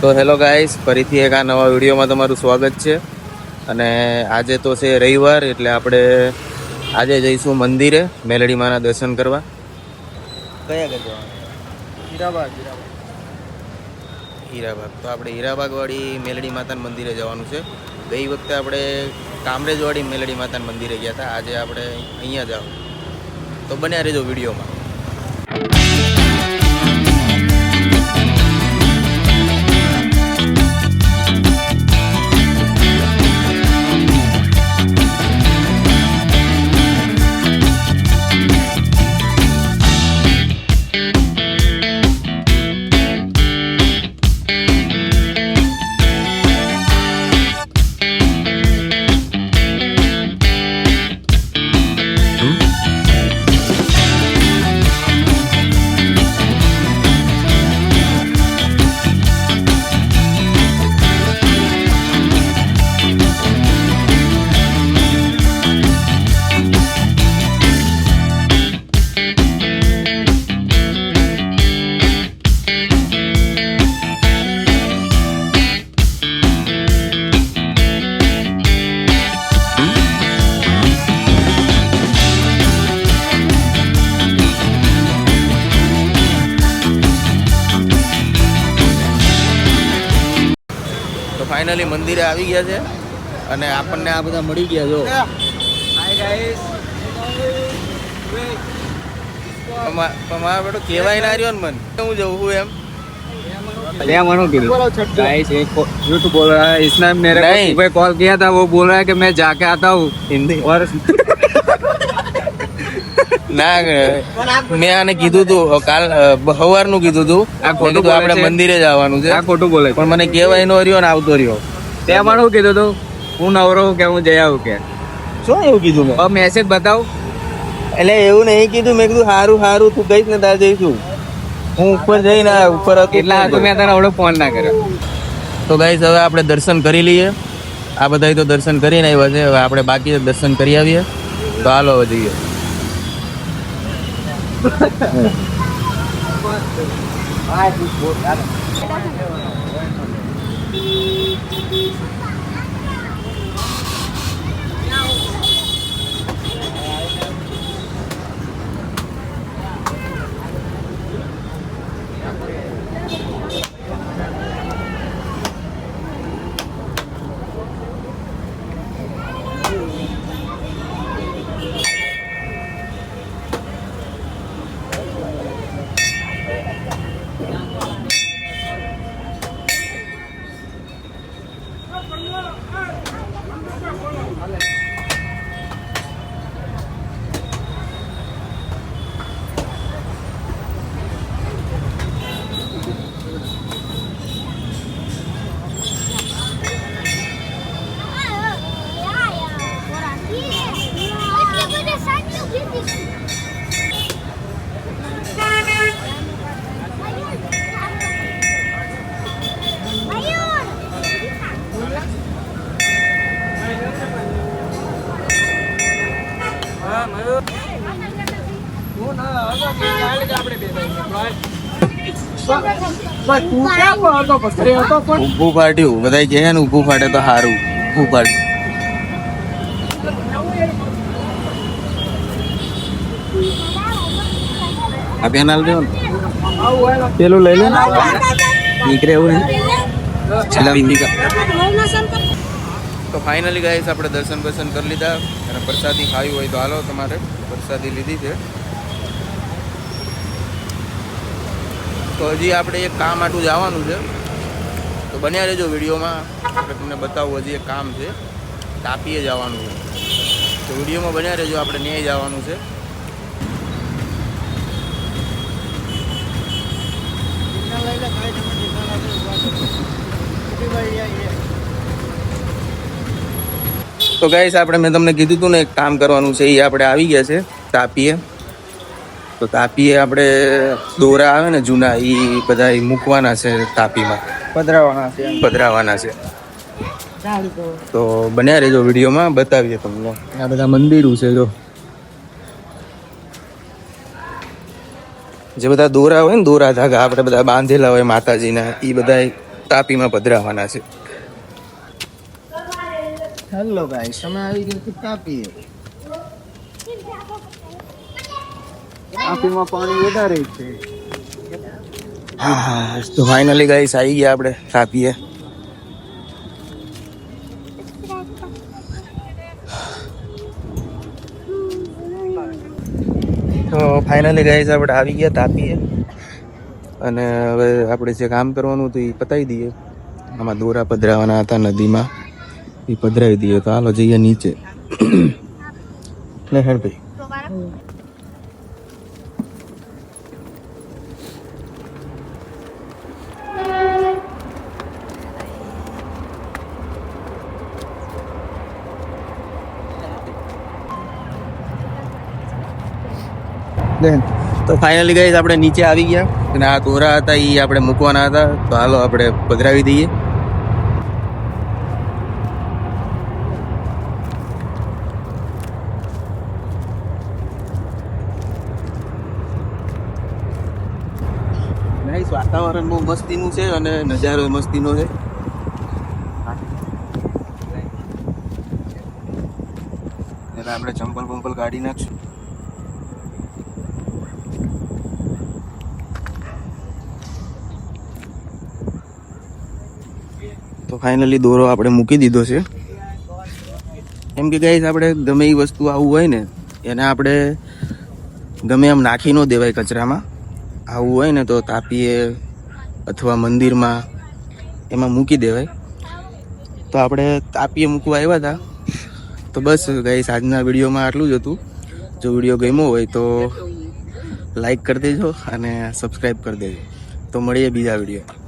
તો hello guys ફરીથી એક આ નવા વિડીયોમાં તમારું સ્વાગત છે. અને આજે તો છે રવિવાર એટલે આપણે આજે જઈશું મંદિરે મેલડી માના દર્શન કરવા. કયા ગયા હીરાબાગ હીરાબાગ. તો આપણે હીરાબાગવાળી મેલડી માતાના મંદિરે જવાનું છે. ગઈ વખતે આપણે કામરેજવાળી મેલડી માતાના મંદિરે ગયા હતા. આજે આપણે અહીંયા જાવ તો બન્યા રહેજો વિડીયોમાં. તો ફાઇનલી મંદિરે આવી ગયા છે અને આપણને આ બધા મળી ગયા જો હાય ગાઈસ તમા- તમારા બેટો કહેવાય ના રહ્યો ને મન હું જવું છું એમ क्या मनो गिरी बोलो छठ को। गाइस एक यूट्यूब बोल रहा है इसने मेरे को नहीं। सुबह कॉल किया था वो बोल रहा है कि मैं जाके आता हूँ હિન્દી और ના મેં આને કીધું તું કાલ સવારનું કીધું તું. આ ખોટું આપણે મંદિરે જવાનું છે. આ ખોટું બોલે પણ મને કહેવાય નો રહ્યો ને આવતો રહ્યો. ત્યાં પણ શું કીધું તું હું નવરો કે હું જઈ આવું કે. શું એવું કીધું મેં? મેસેજ બતાવ. એટલે એવું નહીં કીધું મેં કીધું સારું સારું તું ગઈશ ને તાર જઈશું. હું ઉપર જઈને ઉપર કેટલા હતો મેં તને હવે ફોન ના કર્યો. તો ગાઈશ હવે આપણે દર્શન કરી લઈએ. આ બધા તો દર્શન કરીને આવ્યા છે. હવે આપણે બાકી દર્શન કરી આવીએ. તો હાલો હવે જઈએ. તું ઊભું ફાટ્યું બધા કહે ને ઊભું ફાટે તો સારું ઊભું ફાટ્યું આ પેન આલ ને. પેલું લઈ લે નીકળે એવું નહીં. તો ફાઇનલી ગાઈસ આપણે દર્શન બર્શન કરી લીધા. અને પ્રસાદી ખાવી હોય તો હાલો તમારે પ્રસાદી લીધી છે. તો હજી આપણે એક કામ આટલું જવાનું છે. તો બન્યા રહેજો વિડીયોમાં. આપણે તમને બતાવું હજી એક કામ છે. તાપીએ જવાનું છે. તો વિડીયોમાં બન્યા રહેજો, આપણે ન્યાય જવાનું છે. તો ગાઈસ આપણે મેં તમને કીધું હતું ને, એક કામ કરવાનું છે એ આપણે આવી ગયા છે, તાપીએ. તો તાપીએ આપણે દોરા આવે ને જૂના એ બધા ઈ મૂકવાના છે તાપીમાં. પધરાવાના છે. પધરાવાના છે. તો. બન્યા રહેજો વિડીયોમાં બતાવીએ તમને. આ બધા મંદિરો છે જો. જે બધા દોરા હોય ને દોરા ધાગા આપણે બધા બાંધેલા હોય માતાજીના એ બધા તાપીમાં પધરાવાના છે. હેલો ગાઈસ તમે આવી ગયા તાપી તાપીમાં પાણી વધારે છે. હા તો ફાઇનલી ગાઈસ આવી ગયા આપણે તાપીએ તો ફાઇનલી ગાઈસ આપણે આવી ગયા તાપીએ અને હવે આપણે જે કામ કરવાનું હતું એ પતાવી દઈએ. આમાં દોરા પધરાવાના હતા નદીમાં. એ પધરાવી દઈએ. તો હાલો જઈએ નીચે. લે હેડ તો ફાઇનલી ગઈ આપણે નીચે આવી ગયા. અને આ દોરા હતા એ આપણે મૂકવાના હતા. તો હાલો આપણે પધરાવી દઈએ. વાતાવરણ બહુ મસ્તીનું છે અને નજારો મસ્તીનો છે. આપણે ચંપલ બંપલ કાઢી નાખશું. તો ફાઇનલી દોરો આપણે મૂકી દીધો છે. એમ કે ગાઈસ આપણે ગમે એ વસ્તુ આવું હોય ને, એને આપણે ગમે એમ નાખી ન દેવાય કચરામાં. આવું હોય ને તો તાપીએ અથવા મંદિરમાં એમાં મૂકી દેવાય. તો આપણે તાપીએ મૂકવા આવ્યા હતા તો બસ ગાઈસ આજના વિડીયોમાં આટલું જ હતું. જો વીડિયો ગમ્યો હોય તો લાઈક કરી દેજો અને સબસ્ક્રાઈબ કરી દેજો. તો મળીએ બીજા વીડિયો